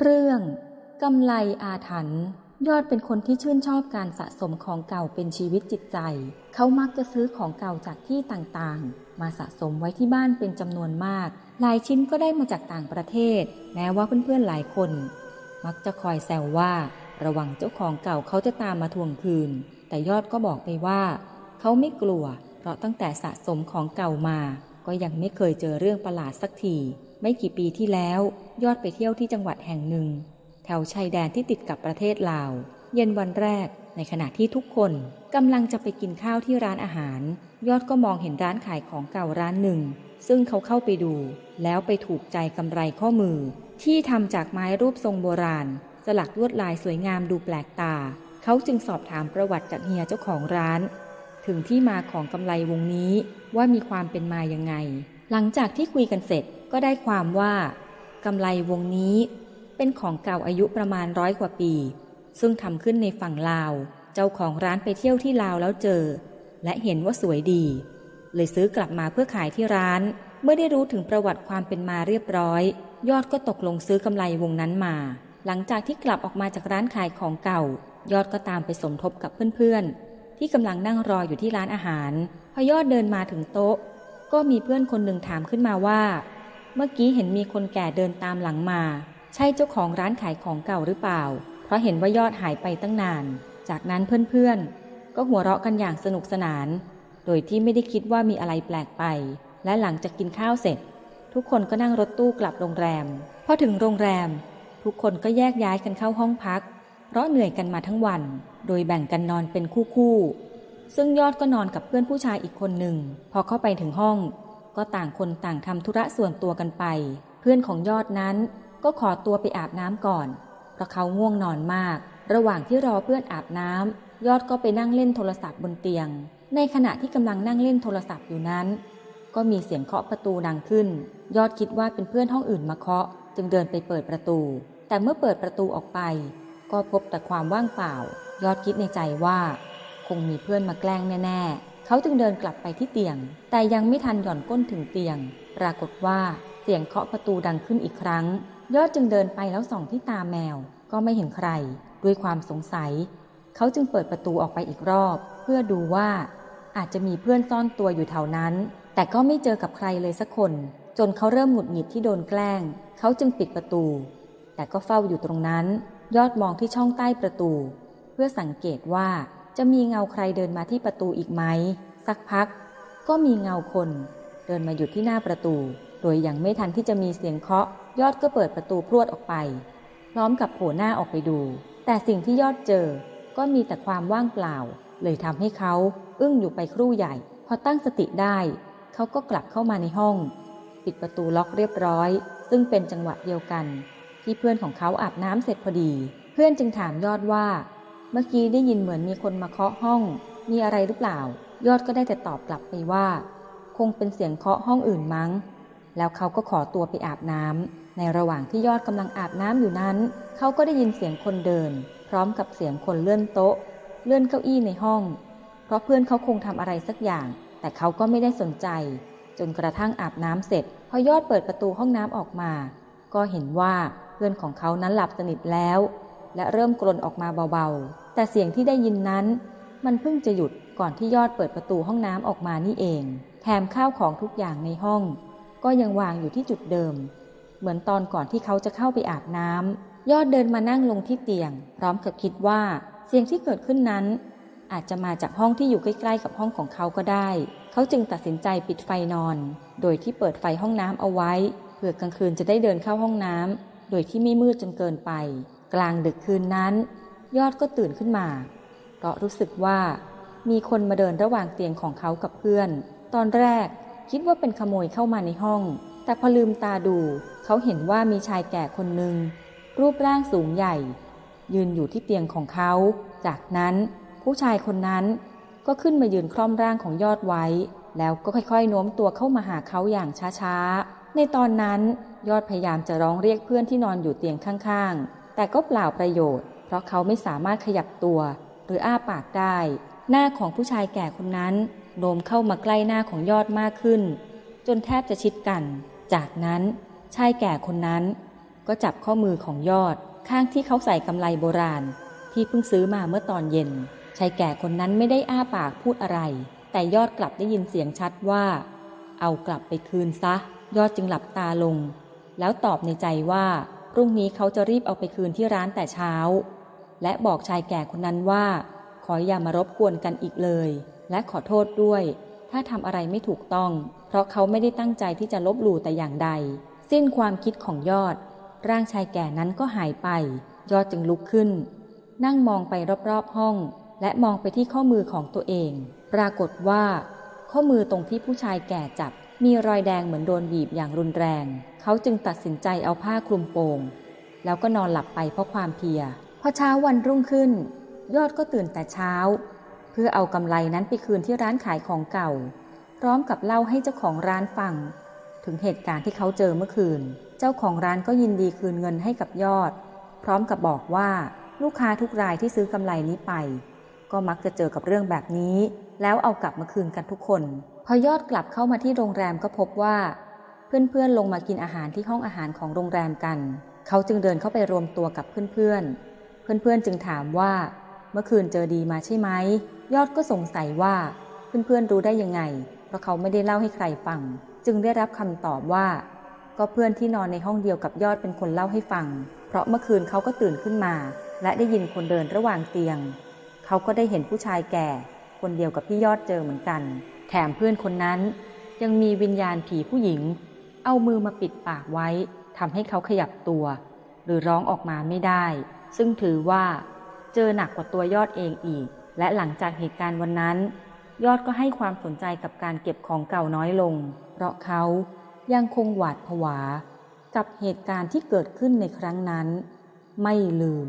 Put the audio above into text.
เรื่องกำไลอาถรรพ์ยอดเป็นคนที่ชื่นชอบการสะสมของเก่าเป็นชีวิตจิตใจ เขามักจะซื้อของเก่าจากที่ต่างๆ มาสะสมไว้ที่บ้านเป็นจำนวนมาก หลายชิ้นก็ได้มาจากต่างประเทศ แม้ว่าเพื่อนๆหลายคน มักจะคอยแซวว่า ระวังเจ้าของเก่าเขาจะตามมาทวงคืน แต่ยอดก็บอกไปว่า เขาไม่กลัว เพราะตั้งแต่สะสมของเก่ามา ก็ยังไม่เคยเจอเรื่องประหลาดสักที ไม่กี่ปีที่แล้วยอดไปเที่ยวที่จังหวัดแห่งหนึ่ง แถวชายแดนที่ติดกับประเทศลาว เย็นวันแรก ในขณะที่ทุกคนกำลังจะไปกินข้าวที่ร้านอาหาร ยอดก็มองเห็นร้านขายของเก่าร้านหนึ่ง ซึ่งเขาเข้าไปดู แล้วไปถูกใจกำไรข้อมือ ที่ทำจากไม้รูปทรงโบราณ สลักลวดลายสวยงามดูแปลกตา เขาจึงสอบถามประวัติจากเฮียเจ้าของร้าน ถึงที่มาของกำไรวงนี้ว่ามีความเป็นมายังไง หลังจากที่คุยกันเสร็จก็ได้ความว่ากำไรวงนี้เป็นของเก่าอายุประมาณร้อยกว่าปี ซึ่งทำขึ้นในฝั่งลาว เจ้าของร้านไปเที่ยวที่ลาวแล้วเจอ และเห็นว่าสวยดี เลยซื้อกลับมาเพื่อขายที่ร้าน เมื่อได้รู้ถึงประวัติความเป็นมาเรียบร้อย ยอดก็ตกลงซื้อกำไรวงนั้นมา หลังจากที่กลับออกมาจากร้านขายของเก่า ยอดก็ตามไปสมทบกับเพื่อนๆที่กำลังนั่งรออยู่ที่ร้านอาหาร พอยอดเดินมาถึงโต๊ะ ก็มีเพื่อนคนหนึ่งถามขึ้นมาว่า เมื่อกี้เห็นมีคนแก่เดินตามหลังมา ใช่เจ้าของร้านขายของเก่าหรือเปล่า เพราะเห็นว่ายอดหายไปตั้งนาน จากนั้นเพื่อนๆ ก็หัวเราะกันอย่างสนุกสนาน โดยที่ไม่ได้คิดว่ามีอะไรแปลกไป และหลังจากกินข้าวเสร็จ ทุกคนก็นั่งรถตู้กลับโรงแรม พอถึงโรงแรม ทุกคนก็แยกย้ายกันเข้าห้องพัก เพราะเหนื่อยกันมาทั้งวัน โดยแบ่งกันนอนเป็นคู่ๆ ซึ่งยอดก็นอนกับเพื่อนผู้ชายอีกคนหนึ่ง พอเข้าไปถึงห้อง ก็ต่างคนต่างทำธุระส่วนตัวกันไป เพื่อนของยอดนั้นก็ขอตัวไปอาบน้ำก่อน เพราะเขาง่วงนอนมาก ระหว่างที่รอเพื่อนอาบน้ำยอดก็ไปนั่งเล่นโทรศัพท์บนเตียง ในขณะที่กำลังนั่งเล่นโทรศัพท์อยู่นั้น ก็มีเสียงเคาะประตูดังขึ้น ยอดคิดว่าเป็นเพื่อนห้องอื่นมาเคาะ จึงเดินไปเปิดประตู แต่เมื่อเปิดประตูออกไป ก็พบแต่ความว่างเปล่า ยอดคิดในใจว่า คงมีเพื่อนมาแกล้งแน่ๆ เขาจึงเดินกลับไปที่เตียง แต่ยังไม่ทันหย่อนก้นถึงเตียง ปรากฏว่าเสียงเคาะประตูดังขึ้นอีกครั้ง ยอดจึงเดินไปแล้วส่องที่ตาแมว ก็ไม่เห็นใคร ด้วยความสงสัย เขาจึงเปิดประตูออกไปอีกรอบ เพื่อดูว่าอาจจะมีเพื่อนซ่อนตัวอยู่แถวนั้น แต่ก็ไม่เจอกับใครเลยสักคน จนเขาเริ่มหงุดหงิดที่โดนแกล้ง เขาจึงปิดประตู แต่ก็เฝ้าอยู่ตรงนั้น ยอดมองที่ช่องใต้ประตู เพื่อสังเกตว่า จะมีเงาใครเดินมาที่ประตูอีกไหม สักพัก ก็มีเงาคน เดินมาหยุดที่หน้าประตู โดยยังไม่ทันที่จะมีเสียงเคาะ ยอดก็เปิดประตูพรวดออกไป พร้อมกับโผล่หน้าออกไปดู แต่สิ่งที่ยอดเจอ ก็มีแต่ความว่างเปล่า เลยทำให้เขาอึ้งอยู่ไปครู่ใหญ่ พอตั้งสติได้ เขาก็กลับเข้ามาในห้อง ปิดประตูล็อกเรียบร้อย ซึ่งเป็นจังหวะเดียวกัน ที่เพื่อนของเขาอาบน้ำเสร็จพอดี เพื่อนจึงถามยอดว่า เมื่อกี้ได้ยินเหมือนมีคนมาเคาะห้อง มีอะไรหรือเปล่า ยอดก็ได้แต่ตอบกลับไปว่า คงเป็นเสียงเคาะห้องอื่นมั้ง แล้วเขาก็ขอตัวไปอาบน้ำในระหว่างที่ยอดกำลังอาบน้ำอยู่นั้น เขาก็ได้ยินเสียงคนเดิน พร้อมกับเสียงคนเลื่อนโต๊ะ เลื่อนเก้าอี้ในห้อง เพราะเพื่อนเขาคงทำอะไรสักอย่าง แต่เขาก็ไม่ได้สนใจ จนกระทั่งอาบน้ำเสร็จ พอยอดเปิดประตูห้องน้ำออกมา ก็เห็นว่าเพื่อนของเขานั้นหลับสนิทแล้ว และเริ่มกรนออกมาเบาๆ แต่เสียงที่ได้ยินนั้น มันเพิ่งจะหยุดก่อนที่ยอดเปิดประตูห้องน้ำออกมานี่เอง แถมข้าวของทุกอย่างในห้อง ก็ยังวางอยู่ที่จุดเดิม เหมือนตอนก่อนที่เขาจะเข้าไปอาบน้ำยอดเดินมานั่งลงที่เตียง พร้อมกับคิดว่าเสียงที่เกิดขึ้นนั้น อาจจะมาจากห้องที่อยู่ใกล้ๆกับห้องของเขาก็ได้ เขาจึงตัดสินใจปิดไฟนอน โดยที่เปิดไฟห้องน้ำเอาไว้เพื่อกลางคืนจะได้เดินเข้าห้องน้ำโดยที่ไม่มืดจนเกินไป กลางดึกคืนนั้น ยอดก็ตื่นขึ้นมา เพราะรู้สึกว่า มีคนมาเดินระหว่างเตียงของเขากับเพื่อน ตอนแรกคิดว่าเป็นขโมยเข้ามาในห้อง แต่พอลืมตาดู เขาเห็นว่ามีชายแก่คนหนึ่งรูปร่างสูงใหญ่ ยืนอยู่ที่เตียงของเขา จากนั้นผู้ชายคนนั้นก็ขึ้นมายืนคล่อมร่างของยอดไว้ แล้วก็ค่อยๆโน้มตัวเข้ามาหาเขาอย่างช้าๆ ในตอนนั้นยอดพยายามจะร้องเรียกเพื่อนที่นอนอยู่เตียงข้างๆ แต่ก็เปล่าประโยชน์ เพราะเขาไม่สามารถขยับตัว หรืออ้าปากได้ หน้าของผู้ชายแก่คนนั้นโน้มเข้ามาใกล้หน้าของยอดมากขึ้น จนแทบจะชิดกัน จากนั้นชายแก่คนนั้น ก็จับข้อมือของยอดข้างที่เขาใส่กำไลโบราณ ที่เพิ่งซื้อมาเมื่อตอนเย็นชายแก่คนนั้นไม่ได้อ้าปากพูดอะไร แต่ยอดกลับได้ยินเสียงชัดว่า เอากลับไปคืนซะ ยอดจึงหลับตาลง แล้วตอบในใจว่า รุ่งนี้เขาจะรีบเอาไปคืนที่ร้านแต่เช้า และบอกชายแก่คนนั้นว่า ขออย่ามารบกวนกันอีกเลย และขอโทษด้วย ถ้าทำอะไรไม่ถูกต้อง เพราะเขาไม่ได้ตั้งใจที่จะลบหลู่แต่อย่างใด สิ้นความคิดของยอด ร่างชายแก่นั้นก็หายไป ยอดจึงลุกขึ้น นั่งมองไปรอบๆห้อง และมองไปที่ข้อมือของตัวเอง ปรากฏว่า ข้อมือตรงที่ผู้ชายแก่จับ มีรอยแดงเหมือนโดนบีบอย่างรุนแรง เขาจึงตัดสินใจเอาผ้าคลุมโปง แล้วก็นอนหลับไปเพราะความเพียพอเช้าวันรุ่งขึ้น ยอดก็ตื่นแต่เช้า เพื่อเอากำไรนั้นไปคืนที่ร้านขายของเก่า พร้อมกับเล่าให้เจ้าของร้านฟัง ถึงเหตุการณ์ที่เขาเจอเมื่อคืน เจ้าของร้านก็ยินดีคืนเงินให้กับยอด พร้อมกับบอกว่าลูกค้าทุกรายที่ซื้อกำไรนี้ไป ก็มักจะเจอกับเรื่องแบบนี้ แล้วเอากลับมาคืนกันทุกคน พอยอดกลับเข้ามาที่โรงแรมก็พบว่า เพื่อนๆลงมากินอาหารที่ห้องอาหารของโรงแรมกัน เขาจึงเดินเข้าไปรวมตัวกับเพื่อนๆ เพื่อนๆจึงถามว่า เมื่อคืนเจอดีมาใช่ไหม ยอดก็สงสัยว่าเพื่อนๆรู้ได้ยังไง เพราะเขาไม่ได้เล่าให้ใครฟัง จึงได้รับคำตอบว่า ก็เพื่อนที่นอนในห้องเดียวกับยอดเป็นคนเล่าให้ฟัง เพราะเมื่อคืนเขาก็ตื่นขึ้นมา และได้ยินคนเดินระหว่างเตียง เขาก็ได้เห็นผู้ชายแก่ คนเดียวกับที่ยอดเจอเหมือนกัน แถมเพื่อนคนนั้นยังมีวิญญาณผีผู้หญิง เอามือมาปิดปากไว้ทำให้เขาขยับตัว หรือร้องออกมาไม่ได้ ซึ่งถือว่า เจอหนักกว่าตัวยอดเองอีก และหลังจากเหตุการณ์วันนั้น ยอดก็ให้ความสนใจกับการเก็บของเก่าน้อยลง เพราะเขายังคงหวาดผวา กับเหตุการณ์ที่เกิดขึ้นในครั้งนั้น ไม่ลืม